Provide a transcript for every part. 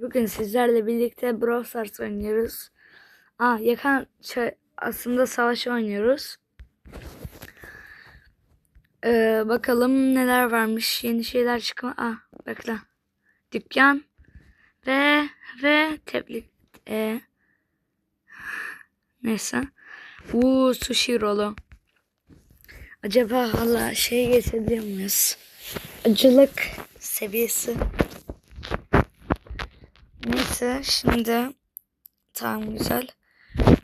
Bugün sizlerle birlikte Brawl Stars oynuyoruz. Ah yakan şey, aslında savaş oynuyoruz. Ee, bakalım neler varmış. Yeni şeyler çıkma. Ah bekle. Dükkan ve ve tebrik. E, neyse. Uuu sushi rolu. Acaba hala şey geçebiliyor muyuz? Acılık seviyesi. Neyse şimdi tamam güzel.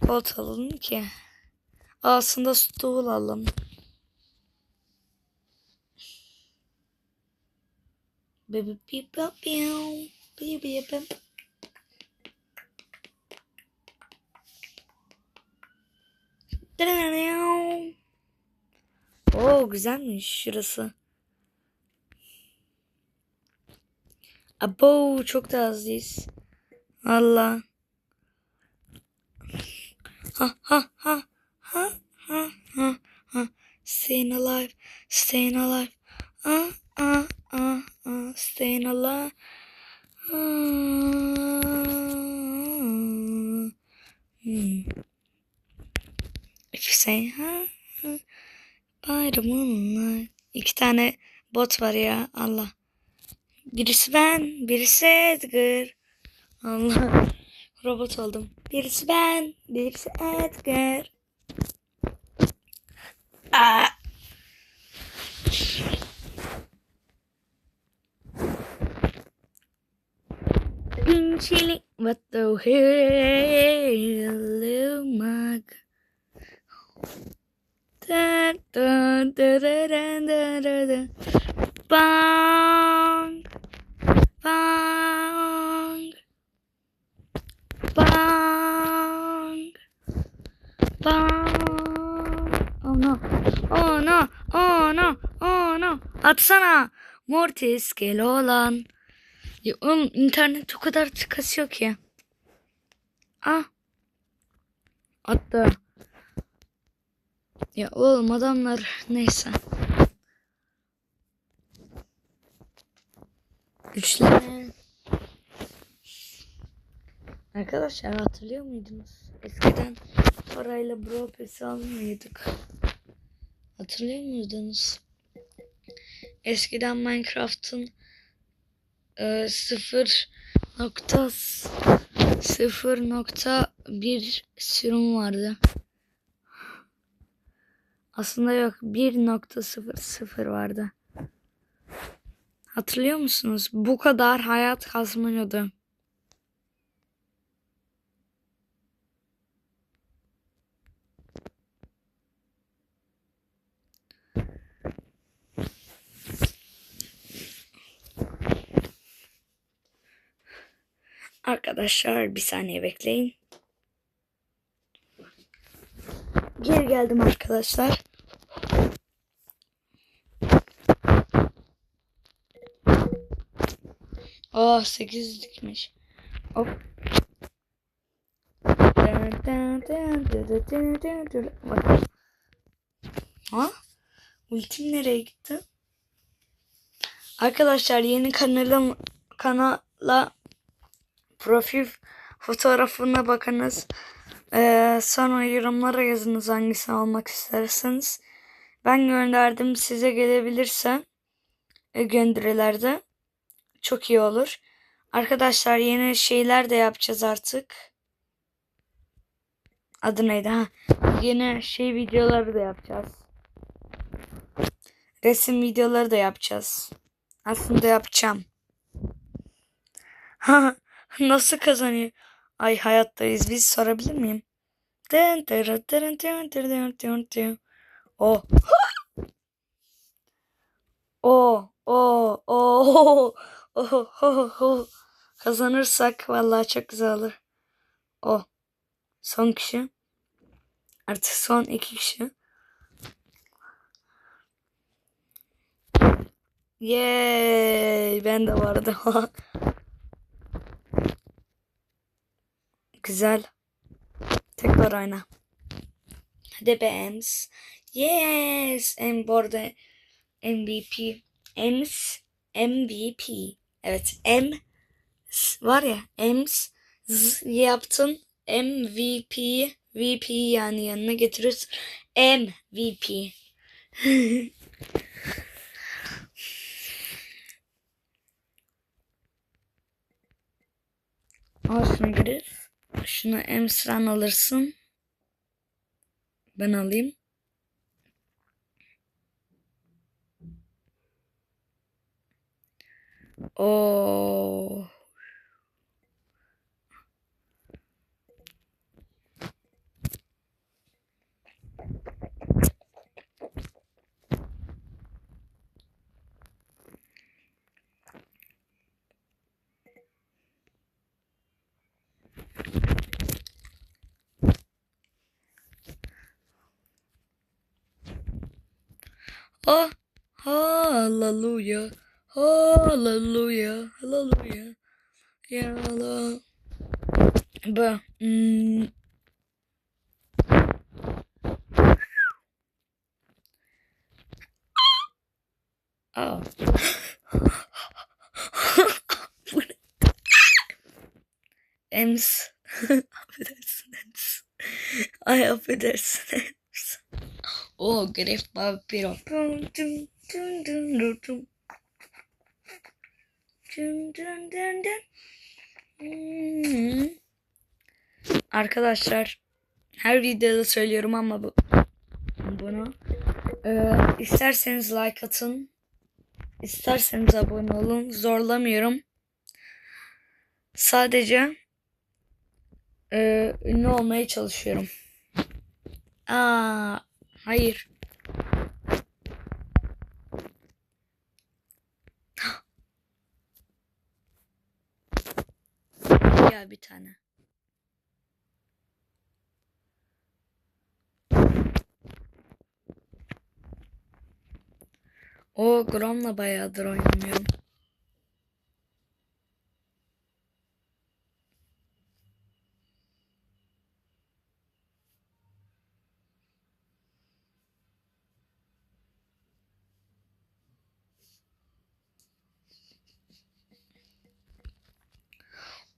Koltuk alalım ki. Aslında stool alalım. Baby beep beep beep beep. Oo güzelmiş şurası. Abo çok da azıyız. Allah. Ha ha ha ha ha ha ha. Staying alive, staying alive. Ah ah ah ah. Staying alive. Hmm. If you say ha. By the moonlight. İki tane bot var ya Allah. Birisi ben, birisi Edgar. Allah. Robot oldum. Birisi ben, birisi Edgar. Aa. Been with the hell my da, da, da, da, da, da, da. Bang. Bang. Bang. Bang. Oh no. Oh no. Oh no. Oh no. Atsana. Mortis gel olan. Ya oğlum internet o kadar kasıyor ki. Ah. Attı. Ya oğlum adamlar neyse. Güçlenen. Arkadaşlar hatırlıyor muydunuz? Eskiden parayla Brawl Pass almıyorduk. Hatırlıyor muydunuz? Eskiden Minecraft'ın e, 0 nokta 0 nokta bir sürüm vardı. Aslında yok 1.00 vardı. Hatırlıyor musunuz? Bu kadar hayat kazanıyordu. Arkadaşlar bir saniye bekleyin. Geri geldim arkadaşlar. Oh 8'likmiş. Hop. Bak. Ha? Ultim nereye gitti? Arkadaşlar yeni kanalım kanala profil fotoğrafına bakınız. Ee, sonra yorumlara yazınız hangisini almak isterseniz. Ben gönderdim size gelebilirse e, gönderilerde çok iyi olur. Arkadaşlar yeni şeyler de yapacağız artık. Adı neydi ha? Yeni şey videoları da yapacağız. Resim videoları da yapacağız. Aslında yapacağım. Nasıl kazanıyor? Ay hayattayız biz sorabilir miyim? Dın dırı dırın dın dırın dın. O. O. O. O. Oh, oh, oh. Kazanırsak vallahi çok güzel olur. O. Son kişi. Artık son iki kişi. Yay! Ben de vardı. güzel. Tekrar oyna. Hadi be Ems. Yes! Em bu arada MVP. Ems MVP. Evet M var ya Ems z yaptın MVP VP yani yanına getiriyorsun MVP. Al şunu Griff. Şunu Ems'den alırsın. Ben alayım. Oo. Oh, hallelujah, hallelujah, hallelujah. Ya Allah. Bu. Hmm. Ne? Ems. affedersin Ems. Ay affedersin Ems. O Gref Vampiro. Dun dun dun dun. Hmm. Arkadaşlar her videoda söylüyorum ama bu bunu. Ee, isterseniz like atın. İsterseniz abone olun. Zorlamıyorum. Sadece ee, ünlü olmaya çalışıyorum. Aa, hayır ya bir tane O Grom'la bayağıdır oynamıyorum.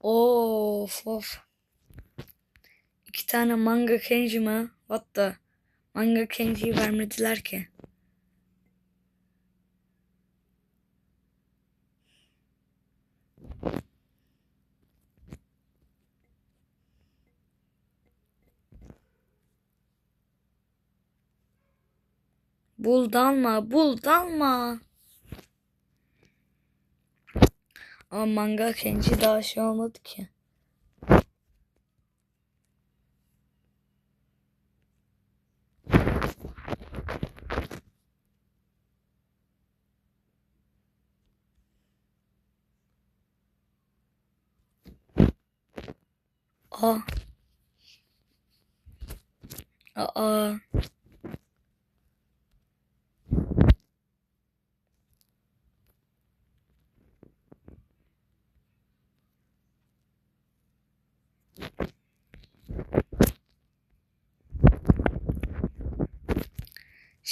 Of of. İki tane manga kenji mi? What the? Manga kenjiyi vermediler ki. Bul dalma, bul dalma. Ama manga kenji daha şey olmadı ki. Aa. Aa.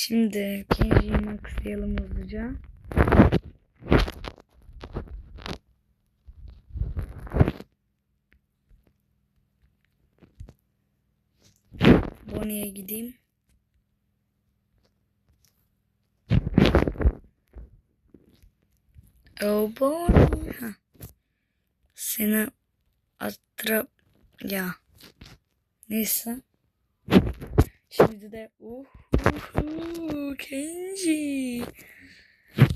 Şimdi Kenji'yi maxlayalım hızlıca. Bonnie'ye gideyim. Oh Bonnie. Heh. Seni attırıp ya. Neyse. Şimdi de uh, uh, Kenji.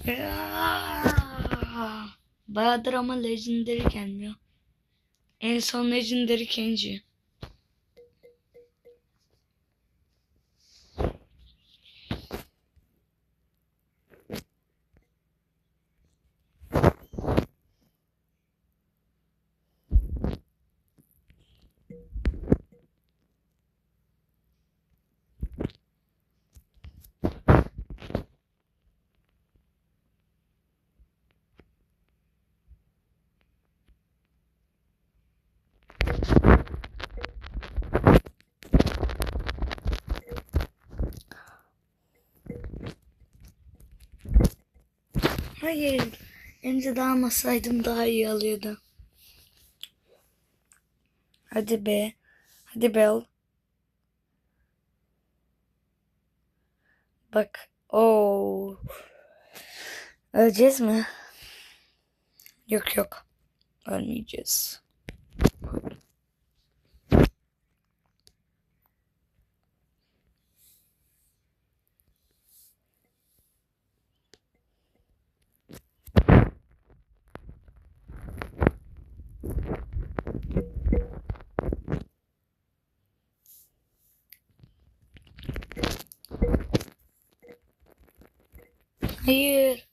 Ya. Bayağıdır ama Legendary gelmiyor. En son Legendary Kenji. Hayır. Emre daha almasaydım daha iyi alıyordu. Hadi be. Hadi Bel. Bak. Oo. Öleceğiz mi? Yok yok. Ölmeyeceğiz. Hayır.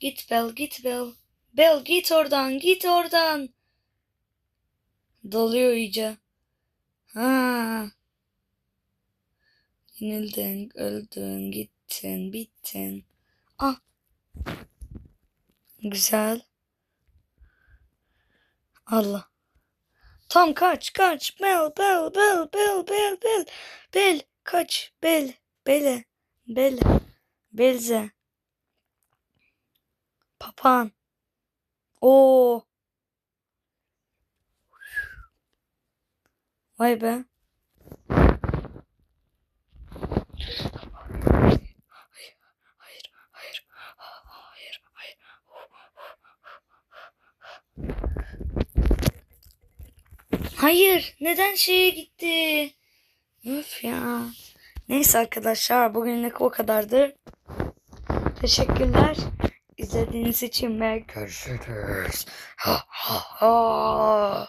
Git Bel, git Bel. Bel git oradan, git oradan. Doluyor iyice. Ha. Yenildin, öldün, gittin, bittin. Ah. Güzel. Allah. Tam kaç, kaç. Bel, bel, bel, bel, bel, bel. Bel, kaç. Bel, bele, bele. Belze. Papağan. Oo. Vay be. Hayır, neden şeye gitti? Öf ya. Neyse arkadaşlar, bugünlük o kadardı. Teşekkürler. İzlediğiniz için ve görüşürüz. Ha ha ha.